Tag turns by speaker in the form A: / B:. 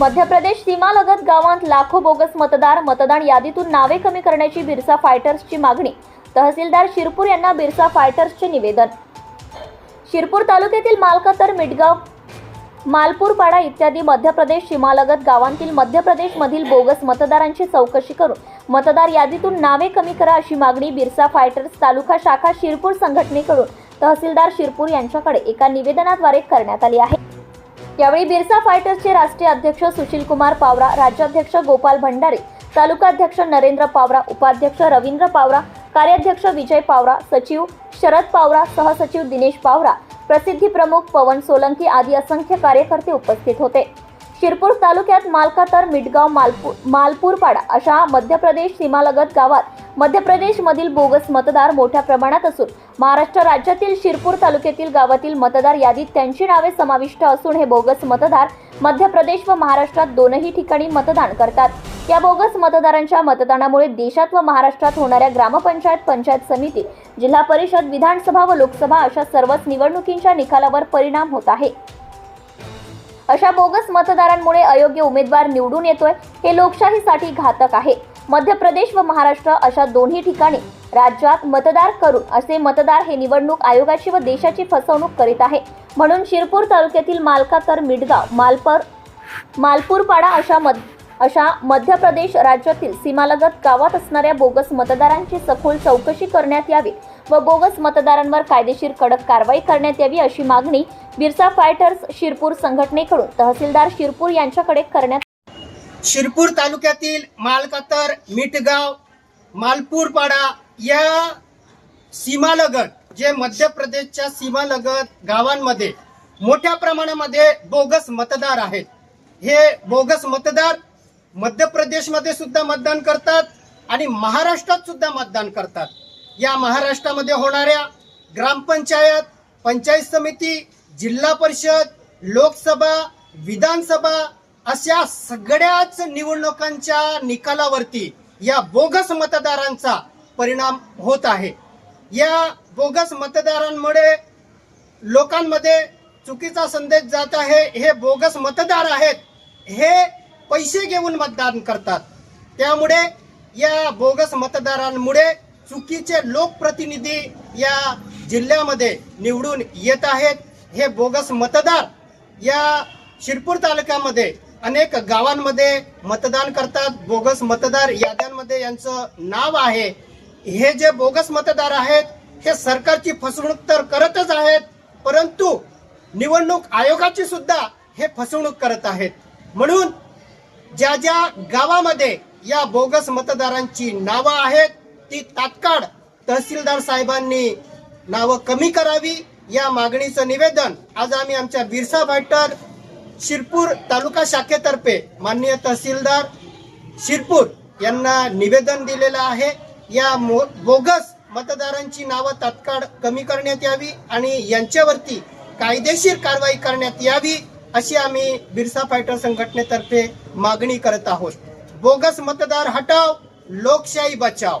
A: मध्य प्रदेश सीमालगत गावांत लाखो बोगस मतदार मतदान यादीतून नावे कमी करण्याची बिरसा फायटर्सची मागणी. तहसीलदार शिरपूर यांना बिरसा फायटर्सचे निवेदन. शिरपूर तालुक्यातील मालकातर मिटगाव मालपूरपाडा इत्यादी मध्य प्रदेश सीमालगत गावांतील मध्य प्रदेशमधील बोगस मतदारांची चौकशी करून मतदार यादीतून नावे कमी करा अशी मागणी बिरसा फायटर्स तालुका शाखा शिरपूर संघटनेकडून तहसीलदार शिरपूर यांच्याकडे एका निवेदनाद्वारे करण्यात आली आहे. यावेळी बिरसा फायटर्सचे राष्ट्रीय अध्यक्ष सुशील कुमार पावरा राज्याध्यक्ष गोपाल भंडारे तालुकाध्यक्ष नरेंद्र पावरा उपाध्यक्ष रवींद्र पावरा कार्याध्यक्ष विजय पावरा सचिव शरद पावरा सहसचिव दिनेश पावरा प्रसिद्धी प्रमुख पवन सोलंकी आदी असंख्य कार्यकर्ते उपस्थित होते. शिरपूर तालुक्यात मालकातर मिटगाव मालपूर मालपूरपाडा अशा मध्य प्रदेश सीमालगत गावात मध्य प्रदेशमधील बोगस मतदार मोठ्या प्रमाणात असून महाराष्ट्र राज्यातील शिरपूर तालुक्यातील गावातील मतदार यादीत त्यांची नावे समाविष्ट असून हे बोगस मतदार मध्य प्रदेश व महाराष्ट्रात दोनही ठिकाणी मतदान करतात. या बोगस मतदारांच्या मतदानामुळे देशात व महाराष्ट्रात होणाऱ्या ग्रामपंचायत पंचायत समिती जिल्हा परिषद विधानसभा व लोकसभा अशा सर्वच निवडणुकींच्या निकालावर परिणाम होत आहे. अशा बोगस मतदारांमुळे अयोग्य उमेदवार निवडून येतोय हे लोकशाहीसाठी घातक आहे. मध्य प्रदेश व महाराष्ट्र अशा दोन्ही ठिकाणी राज्यात मतदार करून असे मतदार हे निवडणूक आयोगाची व देशाची फसवणूक करीत आहे. म्हणून शिरपूर तालुक्यातील मालकातर मिडगाव मालपर मालपूरपाडा अशा मध अशा मध्य प्रदेश राज्यातील सीमालगत गावात असणाऱ्या बोगस मतदारांची सखोल चौकशी करण्यात यावी. व बोगस मतदारांवर कायदेशीर कडक कारवाई करण्यात यावी अशी मागणी बिरसा फायटर्स शिरपूर संघटनेकडून तहसीलदार शिरपूर यांच्याकडे करण्यात
B: शिरपूर तालुक्यातील मालकातर मिठगाव मालपूरपाडा या सीमालगत जे मध्य प्रदेशच्या सीमालगत गावांमध्ये मोठ्या प्रमाणामध्ये बोगस मतदार आहेत. हे बोगस मतदार मध्य प्रदेशमध्ये सुद्धा मतदान करतात आणि महाराष्ट्रात सुद्धा मतदान करतात. या महाराष्ट्रामध्ये होणाऱ्या ग्रामपंचायत पंचायत समिती जिल्हा परिषद लोकसभा विधानसभा अशा सगळ्याच निवडणुकांच्या निकालावरती या बोगस मतदारांचा परिणाम होत आहे. या बोगस मतदारांमुळे लोकांमध्ये चुकीचा संदेश जात आहे हे बोगस मतदार आहेत हे पैसे घेऊन मतदान करतात. त्यामुळे या बोगस मतदारांमुळे चुकीचे लोकप्रतिनिधी या जिल्ह्यामध्ये निवडून येत आहेत. हे बोगस मतदार या शिरपूर तालुक्यामध्ये अनेक गावांमध्ये मतदान करतात. बोगस मतदार याद्यांमध्ये यांचं नाव आहे. हे जे बोगस मतदार आहेत हे सरकारची फसवणूक तर करतच आहेत परंतु निवडणूक आयोगाची सुद्धा हे फसवणूक करत आहेत. म्हणून ज्या ज्या गावामध्ये या बोगस मतदारांची नावं आहेत ती तात्काळ तहसीलदार साहेबांनी नावं कमी करावी या मागणीचं निवेदन आज आम्ही आमच्या बिरसा फायटर शिरपूर तालुका शाखेतर्फे माननीय तहसीलदार शिरपूर यांना निवेदन दिलेलं आहे. या मो- बोगस मतदारांची नावं तात्काळ कमी करण्यात यावी आणि यांच्यावरती कायदेशीर कारवाई करण्यात यावी अशी आम्ही बिरसा फायटर संघटनेतर्फे मागणी करत आहोत. बोगस मतदार हटाव लोकशाही बचाव.